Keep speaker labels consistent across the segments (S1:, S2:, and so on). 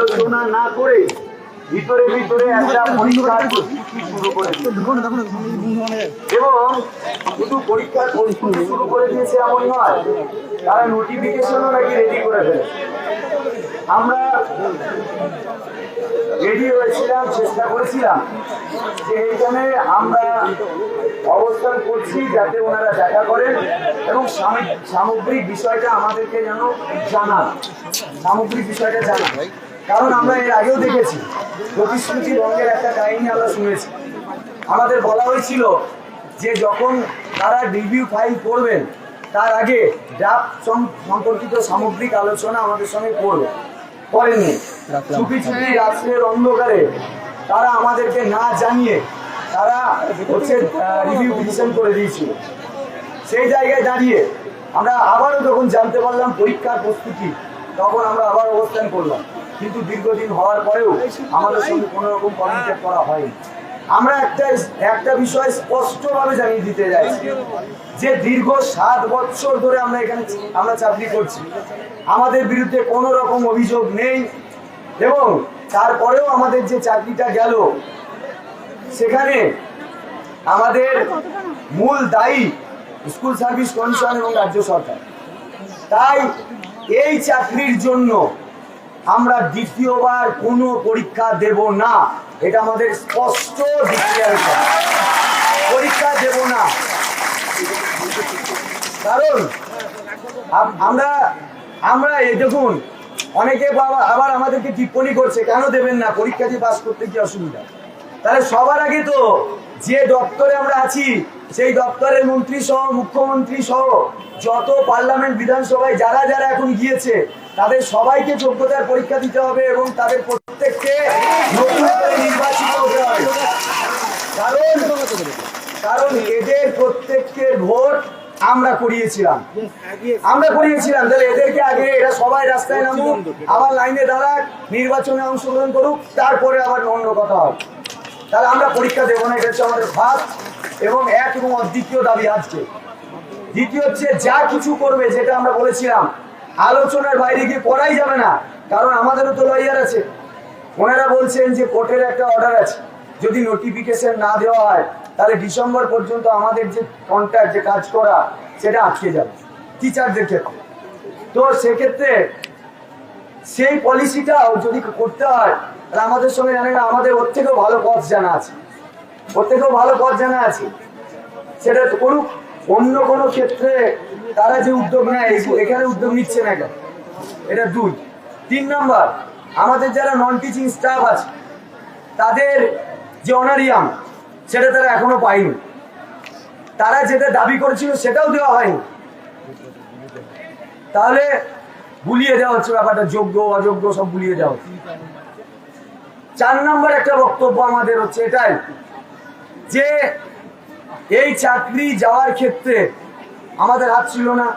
S1: আলোচনা না করে ভিতরে ভিতরে একটা পরীক্ষার প্রস্তুতি শুরু করে এবং শুধু পরীক্ষার প্রস্তুতি শুরু করে দিয়েছে এমন নয়, তারা নোটিফিকেশনও নাকি রেডি করে ফেলে আমরা রেডি হয়েছিলাম, চেষ্টা করেছিলাম যে এইখানে আমরা অবস্থান করছি যাতে ওনারা দেখা করেন এবং সামগ্রিক বিষয়টা আমাদেরকে যেন জানান। সামগ্রিক বিষয়টা জানান। কারণ আমরা এর আগেও দেখেছি প্রতিশ্রুতি ভঙ্গের একটা কাহিনী আমরা শুনেছি। আমাদের বলা হয়েছিল যে যখন তারা রিভিউ ফাইল করবেন তার আগে ড্রাফট সম্পর্কিত সামগ্রিক আলোচনা আমাদের সঙ্গে করবে। করেননি। চুপি চুপি রাত্রের অন্ধকারে তারা আমাদেরকে না জানিয়ে তারা হচ্ছে রিভিউ পিটিশন করে দিয়েছিল। সেই জায়গায় দাঁড়িয়ে আমরা আবারও যখন জানতে পারলাম পরীক্ষার প্রস্তুতি তখন আমরা আবার অবস্থান করলাম। কিন্তু দীর্ঘদিন হওয়ার পরেও আমাদের সঙ্গে কোনো রকম কমিউনিকেট করা হয়নি। আমরা একটা একটা বিষয় স্পষ্টভাবে জানিয়ে দিতে যাচ্ছি যে দীর্ঘ সাত বছর ধরে আমরা এখানে, আমরা চাকরি করছি। আমাদের বিরুদ্ধে কোনো রকম অভিযোগ নেই এবং তারপরেও আমাদের যে চাকরিটা গেল, সেখানে আমাদের মূল দায়ী স্কুল সার্ভিস কমিশন এবং রাজ্য সরকার। তাই এই চাকরির জন্য আমরা দ্বিতীয়বার কোনো পরীক্ষা দেব না। এটা আমাদের স্পষ্ট পরীক্ষা দেব না। কারণ আমরা আমরা এই দেখুন, অনেকে বাবা- আবার আমাদেরকে টিপ্পণী করছে, কেন দেবেন না? পরীক্ষা দিয়ে পাস করতে কি অসুবিধা? তাহলে সবার আগে তো যে দপ্তরে আমরা আছি, সেই দপ্তরের মন্ত্রী সহ, মুখ্যমন্ত্রী সহ, যত পার্লামেন্ট, বিধানসভায়, যারা যারা এখন গিয়েছে তাদের সবাইকে যোগ্যতার পরীক্ষা দিতে হবে এবং তাদের প্রত্যেককে নির্বাচিত হতে হবে। কারণ কারণ এদের প্রত্যেককে ভোট আমরা করিয়েছিলাম। আমরা করিয়েছিলাম, তাহলে এদেরকে আগে এরা সবাই রাস্তায় নামুক, আবার লাইনে দাঁড়াক, নির্বাচনে অংশগ্রহণ করুক, তারপরে আবার অন্য কথা হবে। তাহলে আমরা পরীক্ষা দেবো না, এটা হচ্ছে আমাদের ভাত এবং এক এবং অদ্বিতীয় দাবি আজকে। দ্বিতীয় হচ্ছে, যা কিছু করবে, যেটা আমরা বলেছিলাম আলোচনার বাইরে গিয়ে করাই যাবে না। কারণ আমাদেরও তো লয়ার আছে। ওনারা বলছেন যে কোর্টের একটা অর্ডার আছে। যদি নোটিফিকেশন না দেওয়া হয়, তাহলে ডিসেম্বর পর্যন্ত আমাদের যে কন্ট্রাক্ট যে কাজ করা, সেটা আটকে যাবে টিচারদের ক্ষেত্রে। তো সেক্ষেত্রে সেই পলিসিটাও যদি করতে হয়, তাহলে আমাদের সঙ্গে জানে না, আমাদের ওর থেকেও ভালো পথ জানা আছে। ওর থেকেও ভালো পথ জানা আছে। সেটা করুক। অন্য কোনো ক্ষেত্রে তারা যে উদ্যোগ নেয় এখানে উদ্যোগ নিচ্ছে না কেন? এটা দুই। তিন নম্বর, আমাদের যারা নন টিচিং স্টাফ আছে, তাদের যে অনারিয়াম, সেটা তারা এখনও পায়নি। তারা যেটা দাবি করেছিল, সেটাও দেওয়া হয়নি। তাহলে ভুলিয়ে দেওয়া হচ্ছে ব্যাপারটা, যোগ্য, অযোগ্য, সব ভুলিয়ে দেওয়া হচ্ছে। চার নম্বর একটা বক্তব্য আমাদের হচ্ছে এটাই, যে এই চাকরি যাওয়ার ক্ষেত্রে আমাদের হাত ছিল না।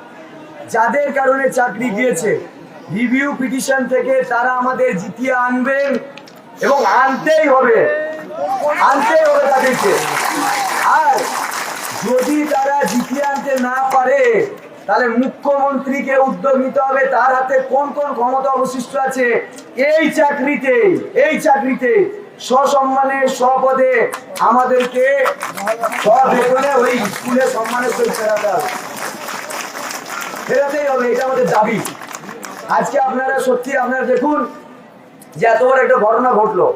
S1: যাদের কারণে চাকরি গিয়েছে রিভিউ পিটিশন থেকে তারা আমাদের জিতিয়ে আনবেন এবং আনতেই হবে। আনতেই হবে তাদেরকে। আর যদি তারা জিতিয়ে আনতে না পারে তাহলে মুখ্যমন্ত্রীকে উদ্যোগ নিতে হবে। তার হাতে কোন কোন ক্ষমতা অবশিষ্ট আছে? এই চাকরিতে এই চাকরিতে সসম্মানে স্বপদে আমাদেরকে ওই স্কুলে সম্মানের ফেরাতেই হবে, এটা আমাদের দাবি। আজকে আপনারা সত্যি আপনারা দেখুন যে এত বড় একটা ঘটনা ঘটলো।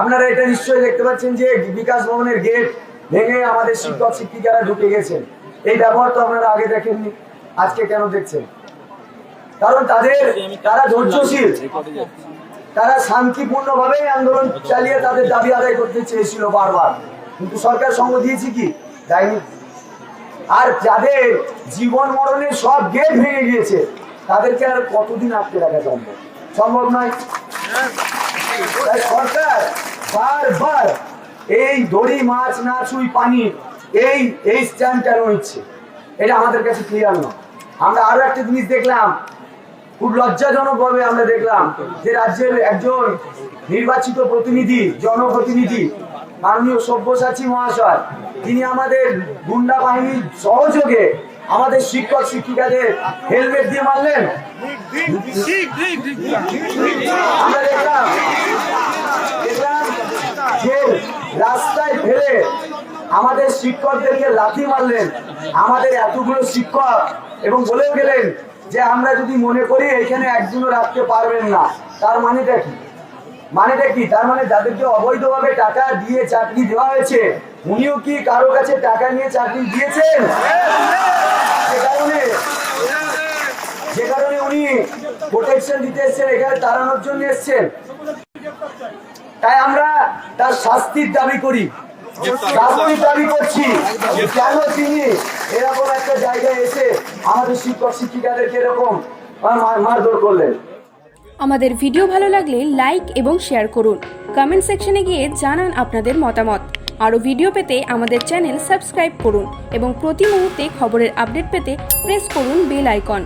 S1: আপনারা এটা নিশ্চয়ই দেখতে পাচ্ছেন যে বিকাশ ভবনের গেট ভেঙে আমাদের শিক্ষক শিক্ষিকারা ঢুকে গেছেন। এই ব্যবহার তো আপনারা আগে দেখেননি, আজকে কেন দেখছেন? কারণ তাদের, তারা ধৈর্যশীল। তারা শান্তিপূর্ণ শান্তিপূর্ণভাবে আন্দোলন চালিয়ে তাদের দাবি আদায় করতে চেয়েছিল বারবার। কিন্তু সরকার সঙ্গ দিয়েছে কি? দেয়নি। আর যাদের জীবন মরণের সব গেট ভেঙে গিয়েছে, তাদেরকে আর কতদিন আটকে রাখা সম্ভব? সম্ভব নয়। সরকার বারবার এই দড়ি, মাছ, না ছুঁই পানি এই এই স্ট্যান্ডটা রয়েছে। এটা আমাদের কাছে ক্লিয়ার নয় আমরা আরও একটা জিনিস দেখলাম। খুব লজ্জাজনক ভাবে আমরা দেখলাম যে রাজ্যের একজন নির্বাচিত প্রতিনিধি, জনপ্রতিনিধি, মাননীয় সব্যসাচী মহাশয়, তিনি আমাদের গুন্ডা বাহিনীর সহযোগে আমাদের শিক্ষক, শিক্ষিকাদের হেলমেট দিয়ে মারলেন। আমরা দেখলাম রাস্তায় ফেলে আমাদের শিক্ষকদেরকে লাথি মারলেন। আমাদের এতগুলো শিক্ষক এবং বলেও গেলেন যে আমরা যদি মনে করি এখানে একজনও রাখতে পারবেন না, তার মানেটা কি? মানেটা কি? তার মানে যাদেরকে অবৈধভাবে টাকা দিয়ে চাকরি দেওয়া হয়েছে, উনিও কি কারও কাছে টাকা নিয়ে চাকরি দিয়েছেন? সে কারণে, যে কারণে উনি প্রোটেকশন দিতে এসছেন, এখানে তাড়ানোর জন্য এসছেন। তাই আমরা তার শাস্তির দাবি করি। শাস্তির দাবি করছি কেন তিনি এরকম একটা জায়গায় এসে আমাদের শিক্ষক শিক্ষিকাদেরকে এরকম মারধর করলেন?
S2: আমাদের ভিডিও ভালো লাগলে লাইক এবং শেয়ার করুন। কমেন্ট সেকশনে গিয়ে জানান আপনাদের মতামত। আরও ভিডিও পেতে আমাদের চ্যানেল সাবস্ক্রাইব করুন এবং প্রতি মুহূর্তে খবরের আপডেট পেতে প্রেস করুন বেল আইকন।